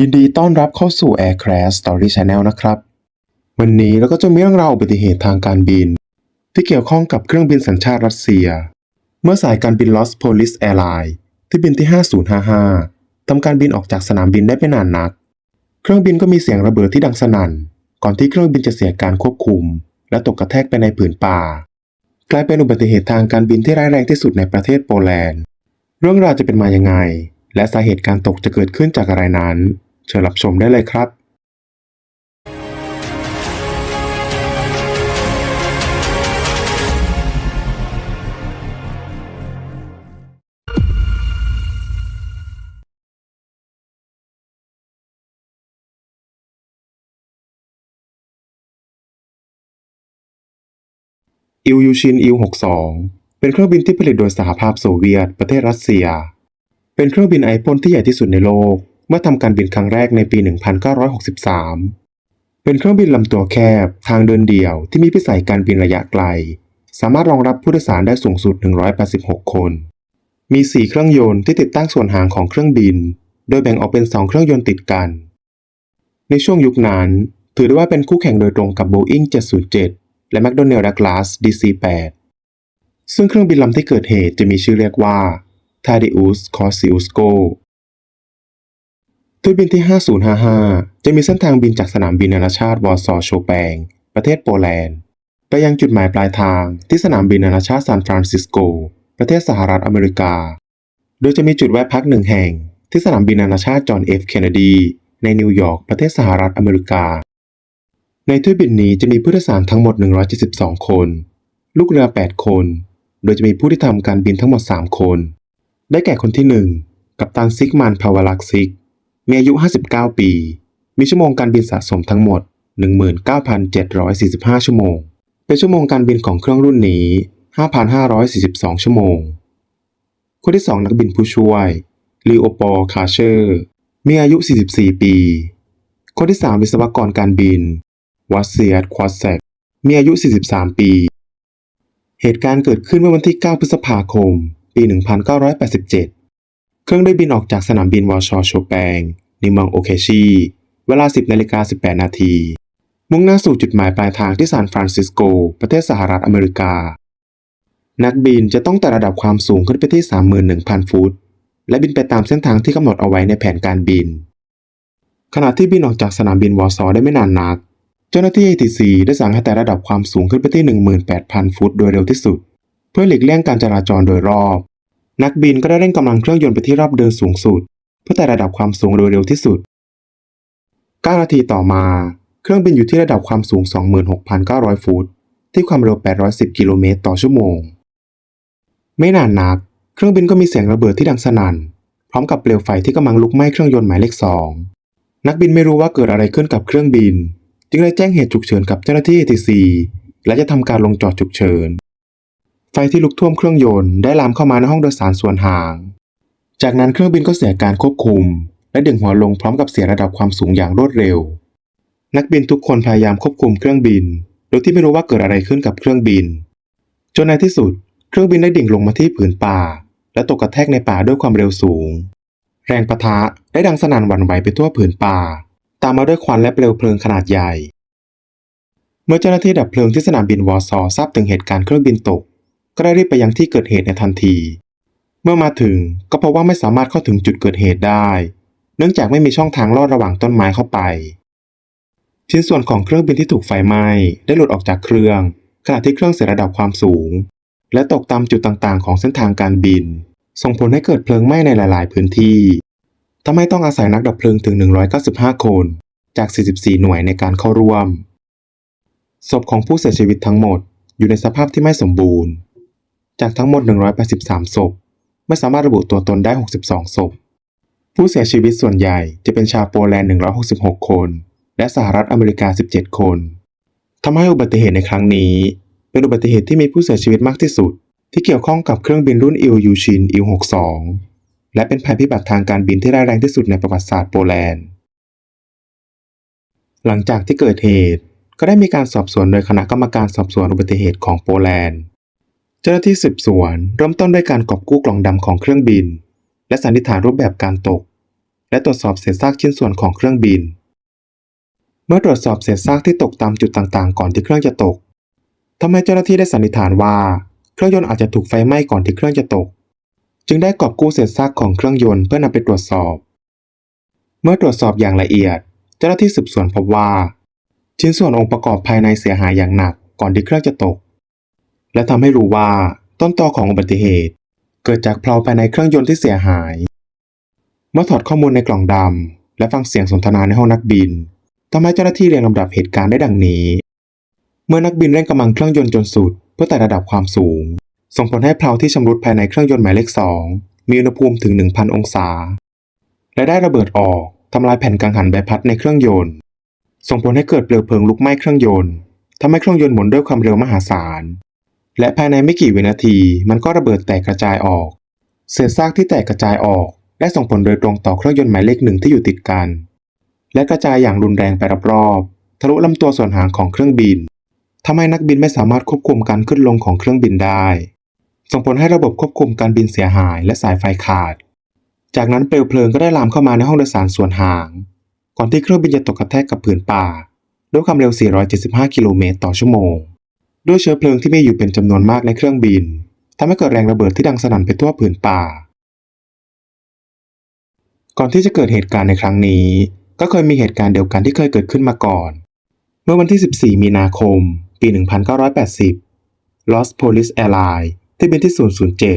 ยินดีต้อนรับเข้าสู่ Air Crash Story Channel นะครับ วันนี้เราก็จะมีเรื่องราวอุบัติเหตุทางการบิน ที่เกี่ยวข้องกับเครื่องบินสัญชาติรัสเซีย เมื่อสายการบิน Lost Police Airlines ที่บินที่ 5055ทำการบินออกจากสนามบินได้ไม่นานนัก เครื่องบินก็มีเสียงระเบิดที่ดังสนั่น ก่อนที่เครื่องบินจะเสียการควบคุม และตกกระแทกไปในผืนป่า กลายเป็นอุบัติเหตุทางการบินที่ร้ายแรงที่สุดในประเทศโปแลนด์ เรื่องราวจะเป็นมายังไงและสาเหตุการตกจะเกิดขึ้นจากอะไรนั้น เชิญรับชมได้เลยครับอิลยูชินอิล62 เป็นเครื่องบินที่ผลิตโดยสหภาพโซเวียต ประเทศรัสเซีย เป็นเครื่องบินไอพ่นที่ใหญ่ที่สุดในโลก เมื่อทำการบินครั้งแรกในปี 1963 เป็นเครื่องบินลำตัวแคบ ทางเดินเดี่ยวที่มีพิสัยการบินระยะไกล สามารถรองรับผู้โดยสารได้สูงสุด 186 คน มี 4 เครื่องยนต์ที่ติดตั้งส่วนหางของเครื่องบิน โดยแบ่งออกเป็น 2 เครื่องยนต์ติดกัน ในช่วงยุคนั้น ถือได้ว่าเป็นคู่แข่งโดยตรงกับ Boeing 707 และ McDonnell Douglas DC-8 ซึ่งเครื่องบินลำที่เกิดเหตุจะมีชื่อเรียกว่า t a d e u s c o r s i u s c o Kościuszko ตัวบินที่ 5055 จะมีเส้นทางบินจากสนามบินนานาชาติวอร์ซอโชแปง ประเทศโปแลนด์ ไปยังจุดหมายปลายทางที่สนามบินนานาชาติซานฟรานซิสโก ประเทศสหรัฐอเมริกา โดยจะมีจุดแวะพักหนึ่งแห่ง ที่สนามบินนานาชาติจอห์นเอฟเคนเนดี ในนิวยอร์กประเทศสหรัฐอเมริกา ในเที่ยวบินนี้จะมีผู้โดยสารทั้งหมด 172 คน ลูกเรือ 8 คน โดยจะมีผู้ที่ทำการบินทั้งหมด 3 คน ได้แก่คนที่ 1 กัปตันซิกมันพาวลักซิก มีอายุ 59 ปี มีชั่วโมงการบินสะสมทั้งหมด 19,745 ชั่วโมง เป็นชั่วโมงการบินของเครื่องรุ่นนี้ 5,542 ชั่วโมง คนที่ 2 นักบินผู้ช่วยลีโอปอคาเชอร์ มีอายุ 44 ปี คนที่ 3 วิศวกรการบิน วัสเซียตควอสแซก มีอายุ 43 ปี เหตุการณ์เกิดขึ้นเมื่อวันที่ 9 พฤษภาคม ปี 1987 เครื่องได้บินออกจากสนามบินวอร์ชอโชแปงในเมืองโอเคชีเวลา 10นาฬิกา18 นาที มุ่งหน้าสู่จุดหมายปลายทางที่ซานฟรานซิสโก ประเทศสหรัฐอเมริกา นักบินจะต้องไต่ระดับความสูงขึ้นไปที่ 31,000 ฟุต และบินไปตามเส้นทางที่กำหนดเอาไว้ในแผนการบิน ขณะที่บินออกจากสนามบินวอร์ซอได้ไม่นานนัก เจ้าหน้าที่ ATC ได้สั่งให้ไต่ระดับความสูงขึ้นไปที่ 18,000 ฟุต โดยเร็วที่สุด เพื่อหลีกเลี่ยงการจราจรโดยรอบ นักบินก็ได้เร่งกำลังเครื่องยนต์ไปที่รอบเดินสูงสุด เพื่อไต่ระดับความสูงโดยเร็วที่สุด 9 นาทีต่อมา เครื่องบินอยู่ที่ระดับความสูง 26,900 ฟุต ที่ความเร็ว 810 กิโลเมตรต่อชั่วโมง ไม่นานนัก เครื่องบินก็มีเสียงระเบิดที่ดังสนั่น พร้อมกับเปลวไฟที่กำลังลุกไหม้เครื่องยนต์หมายเลขสองนักบินไม่รู้ว่าเกิดอะไรขึ้นกับเครื่องบิน จึงได้แจ้งเหตุฉุกเฉินกับเจ้าหน้าที่ ATC และจะทำการลงจอดฉุกเฉิน ไฟที่ลุกท่วมเครื่องยนต์ได้ลามเข้ามาในห้องโดยสารส่วนห่าง จากนั้นเครื่องบินก็เสียการควบคุม และดึงหัวลงพร้อมกับเสียระดับความสูงอย่างรวดเร็ว นักบินทุกคนพยายามควบคุมเครื่องบิน โดยที่ไม่รู้ว่าเกิดอะไรขึ้นกับเครื่องบิน จนในที่สุด เครื่องบินได้ดิ่งลงมาที่ผืนป่า และตกกระแทกในป่าด้วยความเร็วสูง แรงปะทะได้ดังสนั่นหวั่นไหวไปทั่วผืนป่า ตามมาด้วยควันและเปลวเพลิงขนาดใหญ่ เมื่อเจ้าหน้าที่ดับเพลิงที่สนามบินวอร์ซอทราบถึงเหตุการณ์เครื่องบินตก ก็ได้รีบไปยังที่เกิดเหตุในทันที เมื่อมาถึงก็พบว่าไม่สามารถเข้าถึงจุดเกิดเหตุได้ เนื่องจากไม่มีช่องทางลอดระหว่างต้นไม้เข้าไป ชิ้นส่วนของเครื่องบินที่ถูกไฟไหม้ได้หลุดออกจากเครื่อง ขณะที่เครื่องเสียระดับความสูง และตกตามจุดต่างๆ ของเส้นทางการบิน ส่งผลให้เกิดเพลิงไหม้ในหลาย ๆ พื้นที่ทำให้ต้องอาศัยนักดับเพลิงถึง 195 คนจาก 44 หน่วยในการเข้าร่วม ศพของผู้เสียชีวิตทั้งหมดอยู่ในสภาพที่ไม่สมบูรณ์ จากทั้งหมด 183 ศพ ไม่สามารถระบุตัวตนได้ 62 ศพ ผู้เสียชีวิตส่วนใหญ่จะเป็นชาวโปแลนด์ 166 คน และสหรัฐอเมริกา 17 คนทำให้อุบัติเหตุในครั้งนี้ เป็นอุบัติเหตุที่มีผู้เสียชีวิตมากที่สุด ที่เกี่ยวข้องกับเครื่องบินรุ่นอิลยูชินอิล62 และเป็นภัยพิบัติทางการบินที่ร้ายแรงที่สุดในประวัติศาสตร์โปแลนด์ หลังจากที่เกิดเหตุก็ได้มีการสอบสวนโดยคณะกรรมการสอบสวนอุบัติเหตุของโปแลนด์ จ้าหน้าที่สืบสวนเริ่มต้นด้วยการกอบกู้กล่องดำของเครื่องบิน และสันนิษฐานรูปแบบการตก และตรวจสอบเศษซากชิ้นส่วนของเครื่องบิน เมื่อตรวจสอบเศษซากที่ตกตามจุดต่างๆ ก่อนที่เครื่องจะตกทำให้เจ้าหน้าที่ได้สันนิษฐานว่า เครื่องยนต์อาจจะถูกไฟไหม้ก่อนที่เครื่องจะตก จึงได้กอบกู้เศษซากของเครื่องยนต์เพื่อนำไปตรวจสอบ เมื่อตรวจสอบอย่างละเอียด เจ้าหน้าที่สืบสวนพบว่า ชิ้นส่วนองค์ประกอบภายในเสียหายอย่างหนักก่อนที่เครื่องจะตก และทำให้รู้ว่าต้นตอของอุบัติเหตุ เกิดจากเพลาภายในเครื่องยนต์ที่เสียหาย เมื่อถอดข้อมูลในกล่องดำและฟังเสียงสนทนาในห้องนักบินทำให้เจ้าหน้าที่เรียงลำดับเหตุการณ์ได้ดังนี้ เมื่อนักบินเร่งกำลังเครื่องยนต์จนสุด เพื่อไต่ระดับความสูง ส่งผลให้เพลาที่ชำรุดภายในเครื่องยนต์หมายเลข 2 มีอุณหภูมิถึง 1,000 องศา และได้ระเบิดออกทำลายแผ่นกังหันใบพัดในเครื่องยนต์ ส่งผลให้เกิดเปลวเพลิงลุกไหม้เครื่องยนต์ทำให้เครื่องยนต์หมุนด้วยความเร็วมหาศาล และภายในไม่กี่วินาทีมันก็ระเบิดแตกกระจายออก เศษซากที่แตกกระจายออก ได้ส่งผลโดยตรงต่อเครื่องยนต์หมายเลขหนึ่งที่อยู่ติดกัน และกระจายอย่างรุนแรงไปรอบๆทะลุลำตัวส่วนหางของเครื่องบินทำให้นักบินไม่สามารถควบคุมการขึ้นลงของเครื่องบินได้ ส่งผลให้ระบบควบคุมการบินเสียหายและสายไฟขาด จากนั้นเปลวเพลิงก็ได้ลามเข้ามาในห้องโดยสารส่วนหาง ก่อนที่เครื่องบินจะตกกระแทกกับผืนป่า ด้วยความเร็ว 475 กิโลเมตรต่อชั่วโมง ด้วยเชื้อเพลิงที่มีอยู่เป็นจำนวนมากในเครื่องบินทำให้เกิดแรงระเบิดที่ดังสนั่นไปทั่วผืนป่า ก่อนที่จะเกิดเหตุการณ์ในครั้งนี้ ก็เคยมีเหตุการณ์เดียวกันที่เคยเกิดขึ้นมาก่อน เมื่อวันที่ 14 มีนาคม ปี 1980 Los Police Airlines ที่บินที่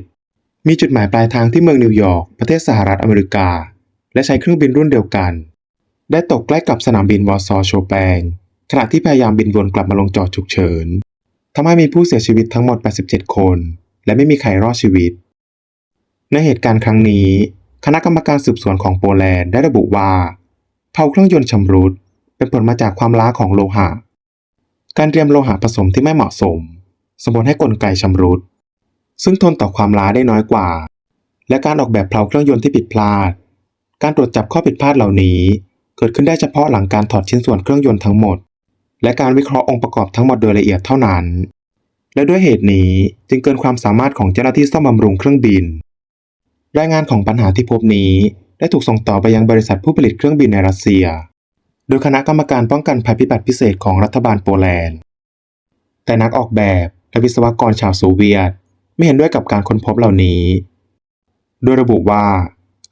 007 มีจุดหมายปลายทางที่เมืองนิวยอร์กประเทศสหรัฐอเมริกา และใช้เครื่องบินรุ่นเดียวกัน ได้ตกใกล้กับสนามบินวอร์ซอโชแปงขณะที่พยายามบินวนกลับมาลงจอดฉุกเฉิน ทำให้มีผู้เสียชีวิตทั้งหมด 87 คน และไม่มีใครรอดชีวิต ในเหตุการณ์ครั้งนี้ คณะกรรมการสืบสวนของโปแลนด์ได้ระบุว่าเผาเครื่องยนต์ชำรุดเป็นผลมาจากความล้าของโลหะ การเตรียมโลหะผสมที่ไม่เหมาะสมส่งผลให้กลไกชำรุด ซึ่งทนต่อความล้าได้น้อยกว่า และการออกแบบเพลาเครื่องยนต์ที่ผิดพลาด การตรวจจับข้อผิดพลาดเหล่านี้ เกิดขึ้นได้เฉพาะหลังการถอดชิ้นส่วนเครื่องยนต์ทั้งหมด และการวิเคราะห์องค์ประกอบทั้งหมดโดยละเอียดเท่านั้น และด้วยเหตุนี้จึงเกินความสามารถของเจ้าหน้าที่ซ่อมบำรุงเครื่องบิน รายงานของปัญหาที่พบนี้ได้ถูกส่งต่อไปยังบริษัทผู้ผลิตเครื่องบินในรัสเซีย โดยคณะกรรมการป้องกันภัยพิบัติพิเศษของรัฐบาลโปแลนด์ แต่นักออกแบบและวิศวกรชาวโซเวียต ไม่เห็นด้วยกับการค้นพบเหล่านี้ โดยระบุว่า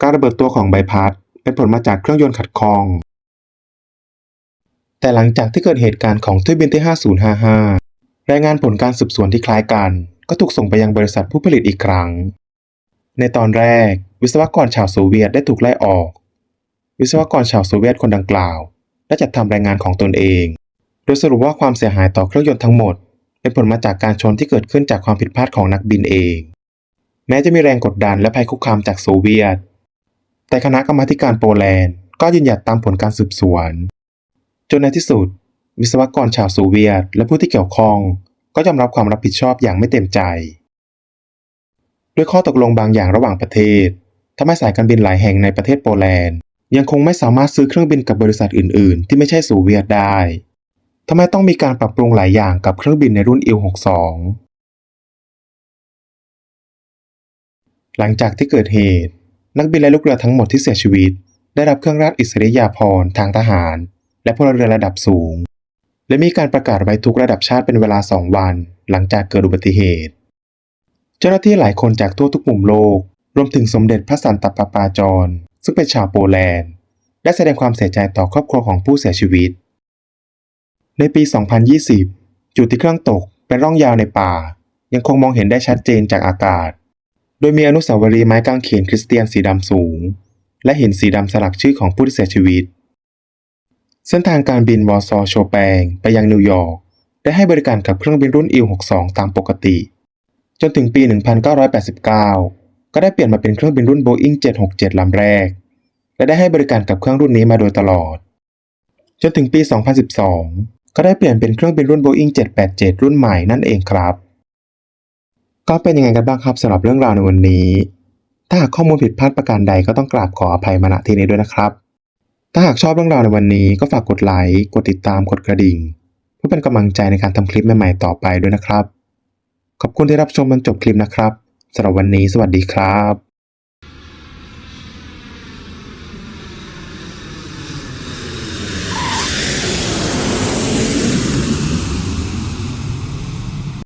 การระเบิดตัวของใบพัดเป็นผลมาจากเครื่องยนต์ขัดข้อง แต่หลังจากที่เกิดเหตุการณ์ของเที่ยวบินที่ 5055 รายงานผลการสืบสวนที่คล้ายกัน ก็ถูกส่งไปยังบริษัทผู้ผลิตอีกครั้ง ในตอนแรก วิศวกรชาวโซเวียตได้ถูกไล่ออก วิศวกรชาวโซเวียตคนดังกล่าวได้จัดทำรายงานของตนเอง โดยสรุปว่าความเสียหายต่อเครื่องยนต์ทั้งหมด เป็นผลมาจากการชนที่เกิดขึ้นจากความผิดพลาดของนักบินเอง แม้จะมีแรงกดดันและภัยคุกคามจากโซเวียต แต่คณะกรรมาการโปแลนด์ก็ยืนหยัดตามผลการสืบสวน จนในที่สุด วิศวกรชาวโซเวียต และผู้ที่เกี่ยวข้อง ก็ยอมรับความรับผิดชอบอย่างไม่เต็มใจ ด้วยข้อตกลงบางอย่างระหว่างประเทศทำให้สายการบินหลายแห่งในประเทศโปแลนด์ ยังคงไม่สามารถซื้อเครื่องบินกับบริษัทอื่น ๆ ที่ไม่ใช่โซเวียตได้ทำไมต้องมีการปรับปรุงหลายอย่างกับเครื่องบินในรุ่น Il-62 หลังจากที่เกิดเหตุ นักบินและลูกเรือทั้งหมดที่เสียชีวิต ได้รับเครื่องราชอิสริยาภรณ์ทางทหาร และพลเรือนระดับสูง และมีการประกาศไว้ทุกระดับชาติเป็นเวลาสองวัน หลังจากเกิดอุบัติเหตุ เจ้าหน้าที่หลายคนจากทั่วทุกมุมโลก รวมถึงสมเด็จพระสันตะปาปาจร ซึ่งเป็นชาวโปแลนด์ ได้แสดงความเสียใจต่อครอบครัวของผู้เสียชีวิต ในปี 2020 จุดที่เครื่องตกเป็นร่องยาวในป่า ยังคงมองเห็นได้ชัดเจนจากอากาศ โดยมีอนุสาวรีย์ไม้กางเขนคริสเตียนสีดำสูง และเห็นสีดำสลักชื่อของผู้ที่เสียชีวิต เส้นทางการบินวอร์ซอโชแปงไปยังนิวยอร์กได้ให้บริการกับเครื่องบินรุ่น Il-62 ตามปกติ จนถึงปี 1989 ก็ได้เปลี่ยนมาเป็นเครื่องบินรุ่น Boeing 767 ลำแรก และได้ให้บริการกับเครื่องรุ่นนี้มาโดยตลอด จนถึงปี 2012 ก็ได้เปลี่ยนเป็นเครื่องบินรุ่น Boeing 787 รุ่นใหม่นั่นเองครับ ก็เป็นยังไงกันบ้างครับสำหรับเรื่องราวในวันนี้ ถ้าหากข้อมูลผิดพลาดประการใดก็ต้องกราบขออภัยมาณที่นี้ด้วยนะครับ ถ้าหากชอบเรื่องราวในวันนี้ก็ฝากกดไลค์กดติดตามกดกระดิ่ง เพื่อเป็นกำลังใจในการทำคลิปใหม่ๆต่อไปด้วยนะครับ ขอบคุณที่รับชมจนจบคลิปนะครับสำหรับวันนี้สวัสดีครับ